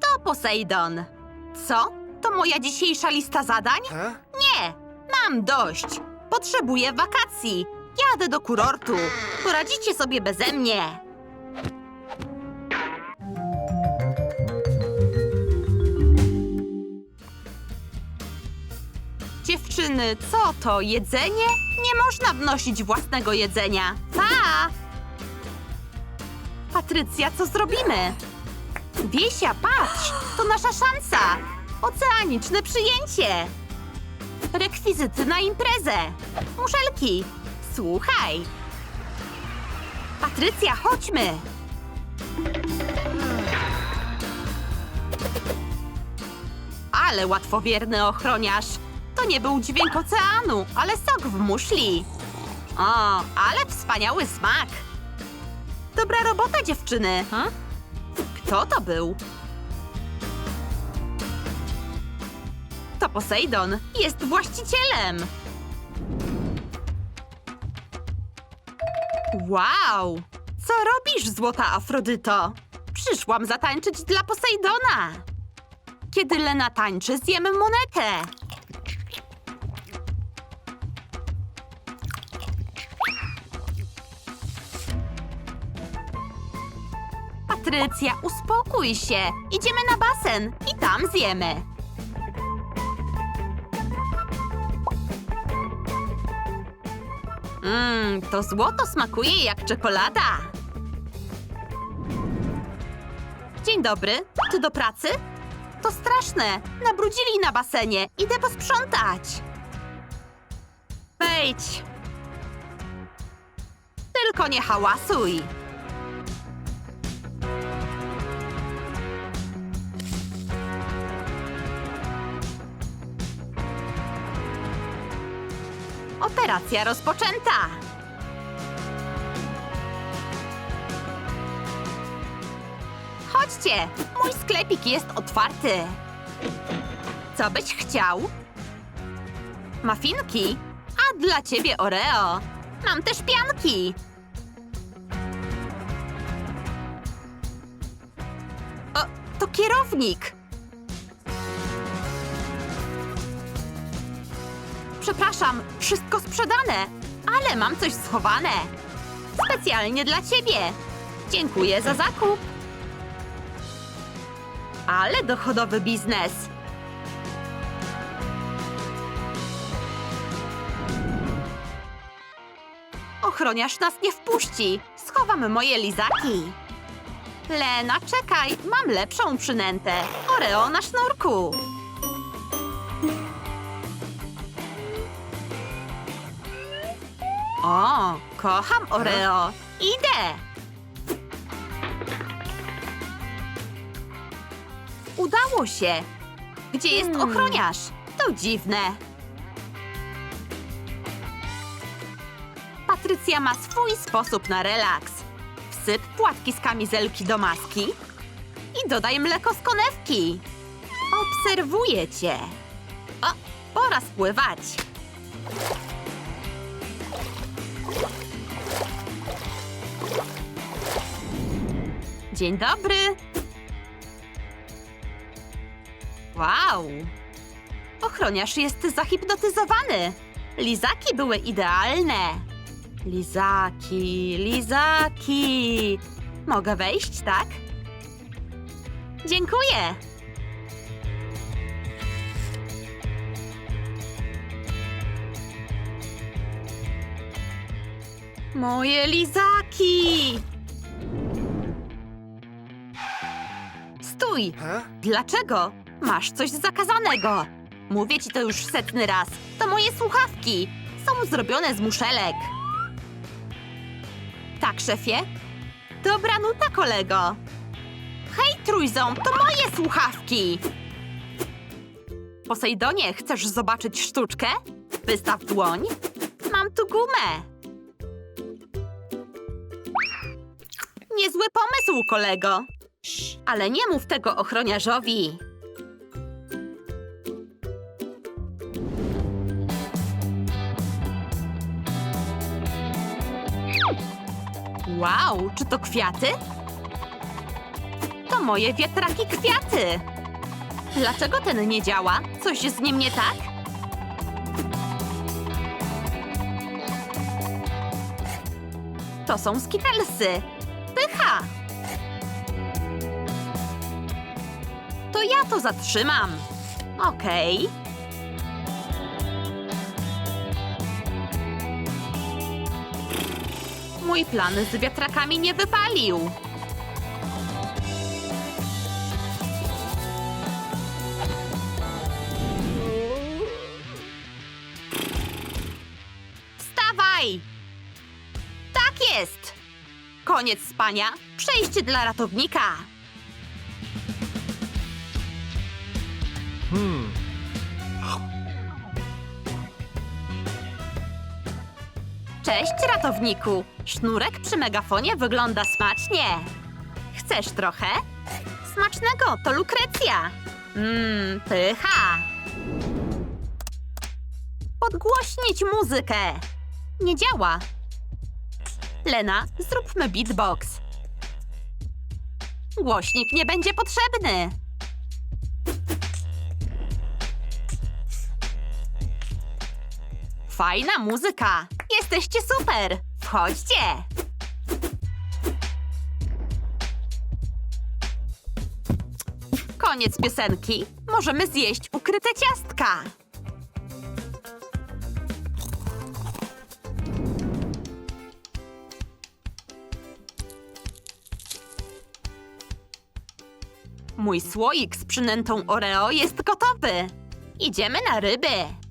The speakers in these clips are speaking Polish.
To Posejdon. Co? To moja dzisiejsza lista zadań? Nie, mam dość. Potrzebuję wakacji. Jadę do kurortu. Poradzicie sobie beze mnie. Dziewczyny, co to? Jedzenie? Nie można wnosić własnego jedzenia. Pa! Patrycja, co zrobimy? Wiesia, patrz! To nasza szansa! Oceaniczne przyjęcie! Rekwizyty na imprezę! Muszelki! Słuchaj! Patrycja, chodźmy! Ale łatwowierny ochroniarz! To nie był dźwięk oceanu, ale sok w muszli. O, ale wspaniały smak! Dobra robota, dziewczyny! Kto to był? To Posejdon jest właścicielem! Wow! Co robisz, złota Afrodyto? Przyszłam zatańczyć dla Posejdona! Kiedy Lena tańczy, zjemy monetę! Patrycja, uspokój się! Idziemy na basen i tam zjemy! Mmm, to złoto smakuje jak czekolada. Dzień dobry, ty do pracy? To straszne, nabrudzili na basenie. Idę posprzątać. Wejdź. Tylko nie hałasuj. Operacja rozpoczęta! Chodźcie! Mój sklepik jest otwarty! Co byś chciał? Mafinki? A dla ciebie Oreo! Mam też pianki! O, to kierownik! Przepraszam, wszystko sprzedane, ale mam coś schowane. Specjalnie dla ciebie. Dziękuję za zakup. Ale dochodowy biznes. Ochroniarz nas nie wpuści. Schowam moje lizaki. Lena, czekaj, mam lepszą przynętę. Oreo na sznurku. Kocham Oreo. Idę! Udało się! Gdzie jest Hmm. ochroniarz? To dziwne. Patrycja ma swój sposób na relaks. Wsyp płatki z kamizelki do maski i dodaj mleko z konewki. Obserwuję cię. O, pora spływać. Dzień dobry! Wow! Ochroniarz jest zahipnotyzowany. Lizaki były idealne. Lizaki, lizaki. Mogę wejść, tak? Dziękuję. Moje lizaki! Stój! Dlaczego? Masz coś zakazanego. Mówię ci to już setny raz. To moje słuchawki. Są zrobione z muszelek. Tak, szefie? Dobra nuta, kolego. Hej, trójząb, to moje słuchawki. Posejdonie, chcesz zobaczyć sztuczkę? Wystaw dłoń. Mam tu gumę. Niezły pomysł, kolego. Ale nie mów tego ochroniarzowi. Wow, czy to kwiaty? To moje wiatraki kwiaty. Dlaczego ten nie działa? Coś z nim nie tak? To są skitelsy. Pycha! Ja to zatrzymam. Okej. Mój plan z wiatrakami nie wypalił. Wstawaj! Tak jest! Koniec spania. Przejście dla ratownika. Cześć, ratowniku! Sznurek przy megafonie wygląda smacznie. Chcesz trochę? Smacznego, to lukrecja. Mmm, pycha. Podgłośnić muzykę. Nie działa. Lena, zróbmy beatbox. Głośnik nie będzie potrzebny. Fajna muzyka! Jesteście super! Wchodźcie! Koniec piosenki. Możemy zjeść ukryte ciastka. Mój słoik z przynętą Oreo jest gotowy. Idziemy na ryby.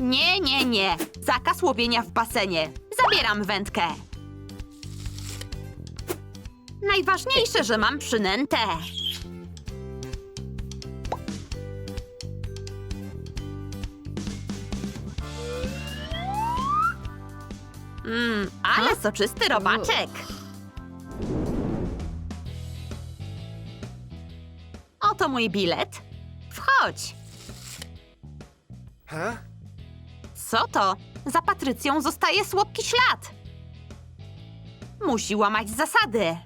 Nie, nie, nie. Zakaz łowienia w basenie. Zabieram wędkę. Najważniejsze, że mam przynętę. Mmm, ale soczysty robaczek. Oto mój bilet. Wchodź. Huh? Co to? Za Patrycją zostaje słodki ślad. Musi łamać zasady.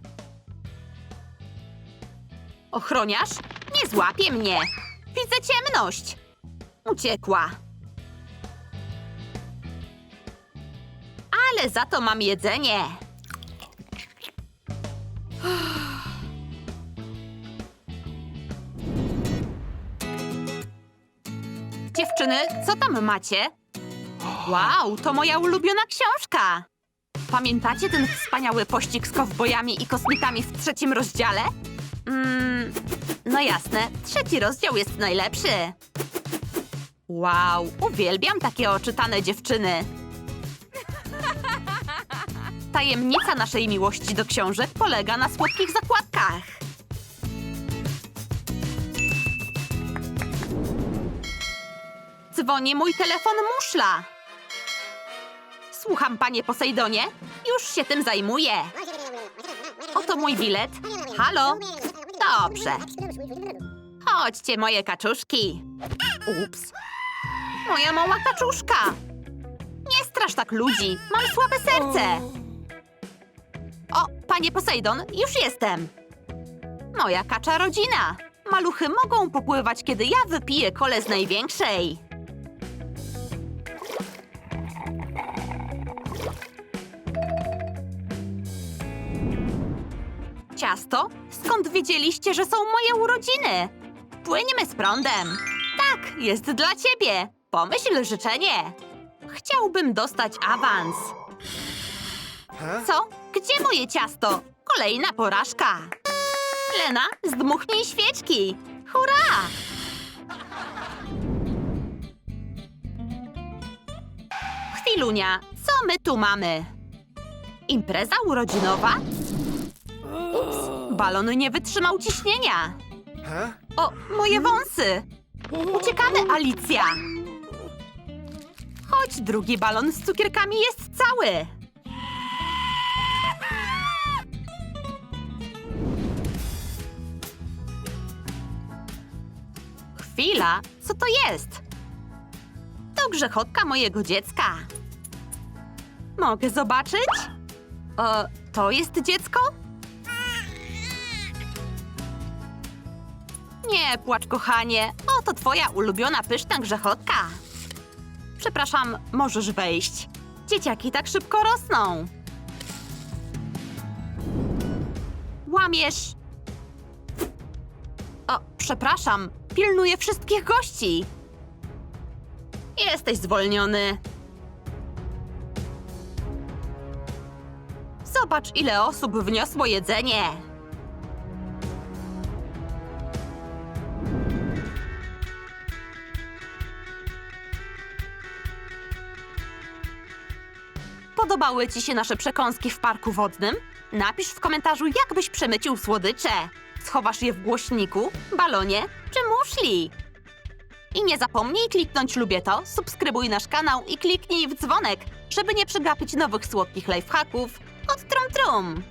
Ochroniarz? Nie złapie mnie. Widzę ciemność. Uciekła. Ale za to mam jedzenie. Dziewczyny, co tam macie? Wow, to moja ulubiona książka! Pamiętacie ten wspaniały pościg z kowbojami i kosmitami w trzecim rozdziale? Mm, no jasne, trzeci rozdział jest najlepszy. Wow, uwielbiam takie oczytane dziewczyny. Tajemnica naszej miłości do książek polega na słodkich zakładkach. Dzwoni mój telefon muszla. Słucham, panie Posejdonie. Już się tym zajmuję. Oto mój bilet. Halo? Dobrze. Chodźcie, moje kaczuszki. Ups. Moja mała kaczuszka. Nie strasz tak ludzi. Mam słabe serce. O, panie Posejdon, już jestem. Moja kacza rodzina. Maluchy mogą popływać, kiedy ja wypiję kole z największej. Ciasto? Skąd wiedzieliście, że są moje urodziny? Płyniemy z prądem. Tak, jest dla ciebie. Pomyśl życzenie. Chciałbym dostać awans. Co? Gdzie moje ciasto? Kolejna porażka. Lena, zdmuchnij świeczki. Hurra! Chwilunia, co my tu mamy? Impreza urodzinowa? Balon nie wytrzymał ciśnienia. O, moje wąsy! Uciekamy, Alicja! Chodź, drugi balon z cukierkami jest cały. Chwila, co to jest? To grzechotka mojego dziecka. Mogę zobaczyć? E, to jest dziecko? Nie płacz, kochanie. Oto twoja ulubiona pyszna grzechotka. Przepraszam, możesz wejść. Dzieciaki tak szybko rosną. Łamiesz. O, przepraszam, pilnuję wszystkich gości. Jesteś zwolniony. Zobacz, ile osób wniosło jedzenie. Podobały Ci się nasze przekąski w parku wodnym? Napisz w komentarzu, jak byś przemycił słodycze. Schowasz je w głośniku, balonie czy muszli. I nie zapomnij kliknąć lubię to, subskrybuj nasz kanał i kliknij w dzwonek, żeby nie przegapić nowych słodkich lifehacków od Trum Trum.